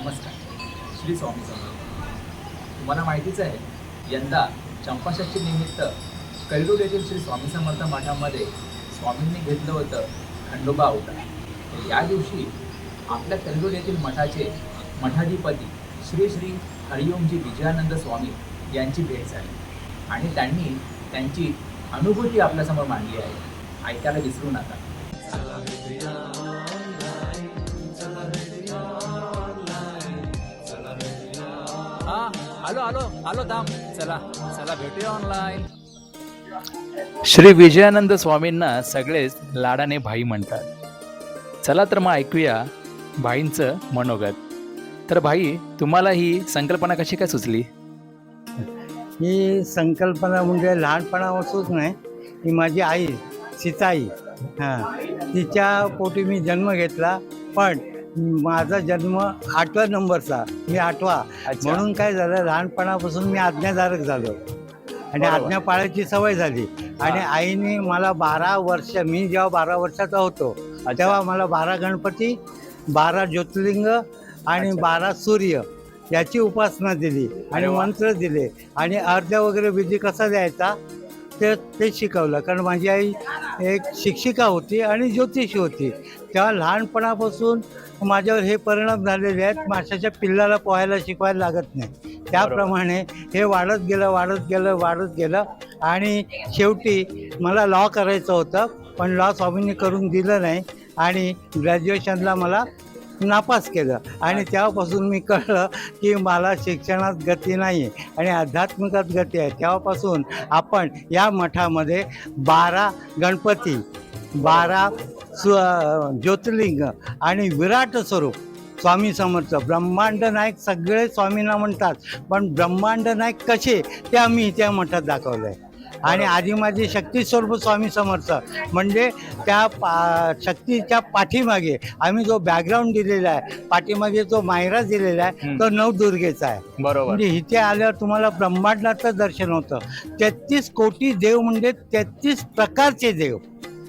नमस्कार. श्री स्वामी समर्थ. तुम्हाला माहितीच आहे यंदा चंपाषष्टी निमित्त कैरूर येथील श्री स्वामी समर्थ मठामध्ये स्वामींनी घेतलं होतं खंडोबा अवतार. या दिवशी आपल्या कैरूर येथील मठाचे मठाधिपती श्री श्री हरिओमजी विजयानंद स्वामी यांची भेट झाली. आणि त्यांनी त्यांची अनुभूती आपल्यासमोर मांडली आहे. ऐकायला विसरू नका. आलो आलो आलो दाम चला चला भेटूया ऑनलाईन श्री विजयानंद स्वामींना सगळेच लाडाने भाई म्हणतात. चला तर मग ऐकूया भाईंचं मनोगत. तर भाई तुम्हाला ही संकल्पना कशी काय सुचली? ही संकल्पना म्हणजे लहानपणापासूनच नाही ही माझी आई सीताई. हां तिच्या पोटी मी जन्म घेतला पण माझा जन्म आठव्या नंबरचा मी आठवा. म्हणून काय झालं लहानपणापासून मी आज्ञाधारक झालो आणि. आज्ञा पाळायची सवय झाली आणि. आईने मला बारा वर्ष मी जेव्हा बारा वर्षाचा होतो तेव्हा मला बारा गणपती बारा ज्योतिर्लिंग आणि. बारा सूर्य याची उपासना दिली आणि. मंत्र दिले आणि अर्ध्या वगैरे विधी कसा द्यायचा ते ते शिकवलं. कारण माझी आई एक शिक्षिका होती आणि ज्योतिषी होती. तेव्हा लहानपणापासून माझ्यावर हे परिणाम झालेले आहेत माशाच्या पिल्लाला पोहायला शिकवायला लागत नाही. त्याप्रमाणे हे वाढत गेलं वाढत गेलं वाढत गेलं. आणि शेवटी मला लॉ करायचं होतं पण लॉ स्वामींनी करून दिलं नाही. आणि ग्रॅज्युएशनला मला नापास केलं. आणि तेव्हापासून मी कळलं की मला शिक्षणात गती नाही आहे आणि आध्यात्मिकात गती आहे. तेव्हापासून आपण या मठामध्ये बारा गणपती बारा स्व ज्योतिर्लिंग आणि विराट स्वरूप स्वामी समर्थ ब्रह्मांड नायक सगळे स्वामींना म्हणतात. पण ब्रह्मांड नायक कसे? ते आम्ही इथे या मठात दाखवलं आहे आणि आधी माझे शक्ती स्वरूप स्वामी समर्थ. म्हणजे त्या पा शक्तीच्या पाठीमागे आम्ही जो बॅकग्राऊंड दिलेला आहे पाठीमागे जो मायरा दिलेला आहे. तो नवदुर्गेचा आहे. बरोबर. म्हणजे इथे आल्यावर तुम्हाला ब्रह्मांडाचं दर्शन होतं. तेहतीस कोटी देव म्हणजे तेहतीस प्रकारचे देव.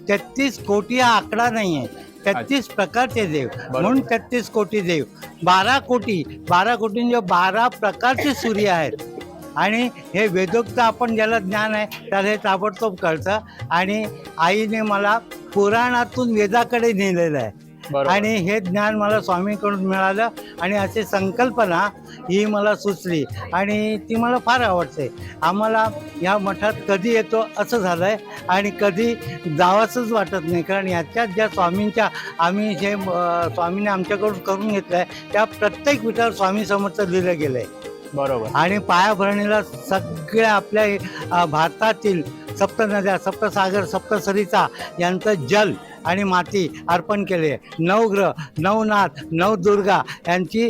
तेहतीस कोटी हा आकडा नाही आहे. तेहतीस प्रकारचे देव. म्हणून तेहतीस कोटी देव. बारा कोटी. बारा कोटी म्हणजे बारा प्रकारचे सूर्य आहेत. आणि हे वेदोक्त आपण ज्याला ज्ञान आहे त्याला हे ताबडतोब कळतं. आणि आईने मला पुराणातून वेदाकडे नेलेलं आहे. आणि हे ज्ञान मला स्वामीकडून मिळालं आणि अशी संकल्पना ही मला सुचली. आणि ती मला फार आवडते. आम्हाला या मठात कधी येतो असं झालं आहे आणि कधी जावंसंच वाटत नाही. कारण याच्यात ज्या स्वामींच्या आम्ही जे स्वामीने आमच्याकडून करून घेतलं आहे त्या प्रत्येक विटावर स्वामी समर्थ लिहिलं गेलं आहे बरोबर. आणि पायाभरणीला सगळ्या आपल्या भारतातील सप्त नद्या सप्तसागर सप्तसरिता यांचं जल आणि माती अर्पण केले. नवग्रह नवनाथ नवदुर्गा यांची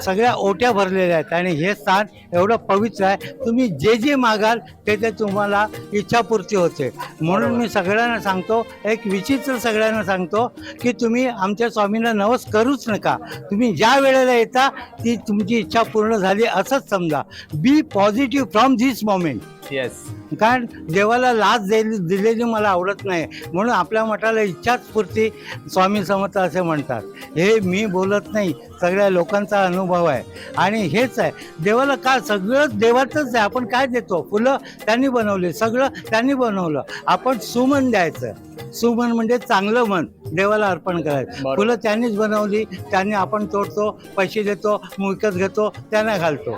सगळ्या ओट्या भरलेल्या आहेत. आणि हे स्थान एवढं पवित्र आहे. तुम्ही जे जे मागाल ते ते तुम्हाला इच्छापूर्ती होते. म्हणून मी सगळ्यांना सांगतो एक विचित्र सगळ्यांना सांगतो की तुम्ही आमच्या स्वामींना नवस करूच नका. तुम्ही ज्या वेळेला येता ती तुमची इच्छा पूर्ण झाली असंच समजा. Be positive from this moment yes कारण देवाला लाच दिली दिलेली मला आवडत नाही. म्हणून आपल्या मठाला इच्छास्फूर्ती स्वामी समर्थ असे म्हणतात. हे मी बोलत नाही. सगळ्या लोकांचा अनुभव आहे. आणि हेच आहे. देवाला का सगळं देवाचंच आहे. आपण काय देतो? फुलं त्यांनी बनवली. सगळं त्यांनी बनवलं. आपण सुमन द्यायचं. सुमन म्हणजे चांगलं मन. देवाला अर्पण करायचं. फुलं त्यांनीच बनवली. त्यांनी आपण तोडतो पैसे देतो विकत घेतो त्यांना घालतो.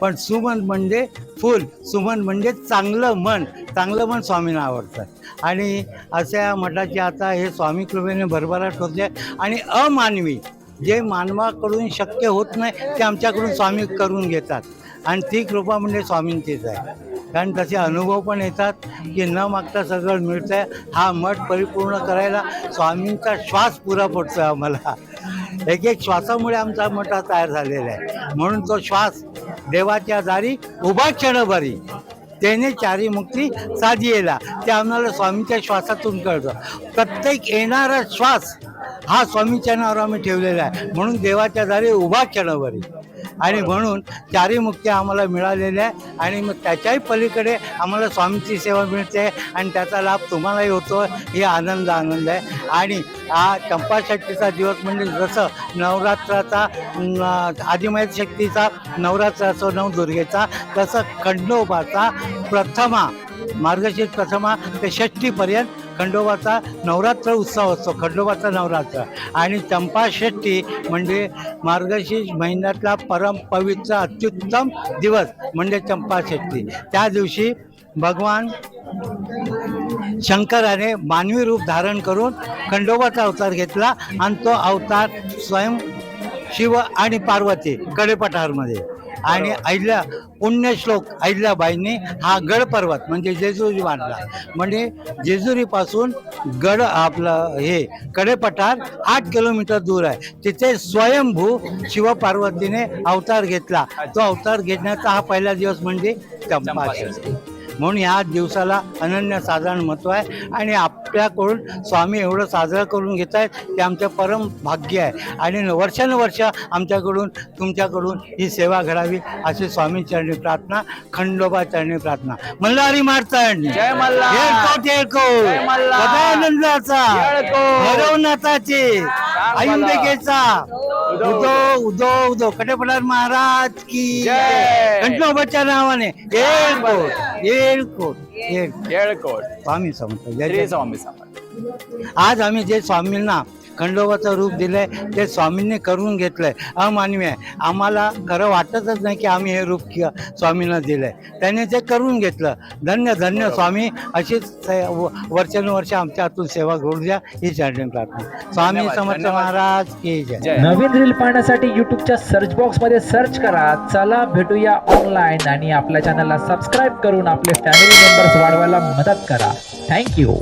पण सुमन म्हणजे फुल. सुमन म्हणजे चांगलं मन. चांगलं मन स्वामींना आवडतं. आणि अशा मठाची आता हे स्वामी कृपेने भरभराट होते आणि अमानवी जे मानवाकडून शक्य होत नाही ते आमच्याकडून स्वामी करून घेतात. आणि ती कृपा म्हणजे स्वामींचीच आहे. कारण तसे अनुभव पण येतात की न मागता सगळं मिळतं आहे हा मठ परिपूर्ण करायला स्वामींचा श्वास पुरा पडतो आहे आम्हाला. एक एक श्वासामुळे आमचा मठ तयार झालेला आहे. म्हणून तो श्वास देवाच्या दारी उभा क्षणभरी. त्याने चारी मुक्ती साधियेला. ते आम्हाला स्वामीच्या श्वासातून कळतं. प्रत्येक येणारा श्वास हा स्वामीच्या नावावर आम्ही ठेवलेला आहे. म्हणून देवाच्या दारी उभा क्षणभरी. आणि म्हणून चारही मुक्ती आम्हाला मिळालेल्या आहे. आणि मग त्याच्याही पलीकडे आम्हाला स्वामीची सेवा मिळते आणि त्याचा लाभ तुम्हालाही होतो. हे आनंद आनंद आहे. आणि हा चंपाषष्टीचा दिवस म्हणजे जसं नवरात्राचा आदिमय शक्तीचा नवरात्र असो नवदुर्गेचा तसं खंडोबाचा प्रथमा मार्गशीर्ष प्रथमा ते षष्टीपर्यंत खंडोबाचा नवरात्र उत्सव असतो खंडोबाचा नवरात्र. आणि चंपा चंपाषष्टी म्हणजे मार्गशीर्ष महिन्यातला परम पवित्र अत्युत्तम दिवस म्हणजे चंपा चंपाषष्टी त्या दिवशी भगवान शंकराने मानवी रूप धारण करून खंडोबाचा अवतार घेतला आणि तो अवतार स्वयं शिव आणि पार्वती कडेपठारमध्ये. आणि अहिल्या पुण्यश्लोक अहिल्याबाईंनी हा गड पर्वत म्हणजे जेजुरी बांधला. म्हणजे जेजुरीपासून गड आपलं हे कडेपठार आठ किलोमीटर दूर आहे. तिथे स्वयंभू शिवपार्वतीने अवतार घेतला. तो अवतार घेण्याचा हा पहिला दिवस म्हणजे चंपाषष्ठी. म्हणून ह्या दिवसाला अनन्यसाधारण महत्त्व आहे. आणि आपल्याकडून स्वामी एवढं साजरं करून घेत आहेत ते आमचं परम भाग्य आहे. आणि वर्षानुवर्ष आमच्याकडून तुमच्याकडून ही सेवा घडावी अशी स्वामी चरणी प्रार्थना खंडोबा चरणी प्रार्थना. मल्हारी मारतण जय मल्हार. येळकोट येळकोट जय मल्हार. सदानंदाचा येळकोट. भैरवनाथाचे. अहिंबिकेचा उदो उदो उदो कटेपठार महाराज की जय. खंडोबाच्या नावाने येळकोट येळकोट येळकोट येळकोट स्वामी समर्थ जय श्री जय. स्वामी समर्थ आज आम्ही जे स्वामींना खंडोबाचं रूप दिलंय ते स्वामींनी करून घेतलंय. अमानवी आहे. आम्हाला खरं वाटतच नाही की आम्ही हे रूप कि- स्वामींना दिलंय. त्याने ते करून घेतलं. धन्य धन्य स्वामी. अशीच वर्षानुवर्ष आमच्या हातून सेवा घडू द्या. ही चरणी प्रार्थना. स्वामी समर्थ. महाराज की जय. जय. नवीन रील पाहण्यासाठी युट्यूबच्या सर्च बॉक्समध्ये सर्च करा. चला भेटूया ऑनलाईन आणि आपल्या चॅनलला सबस्क्राईब करून आपले फॅमिली मेंबर्स वाढवायला मदत करा. थँक्यू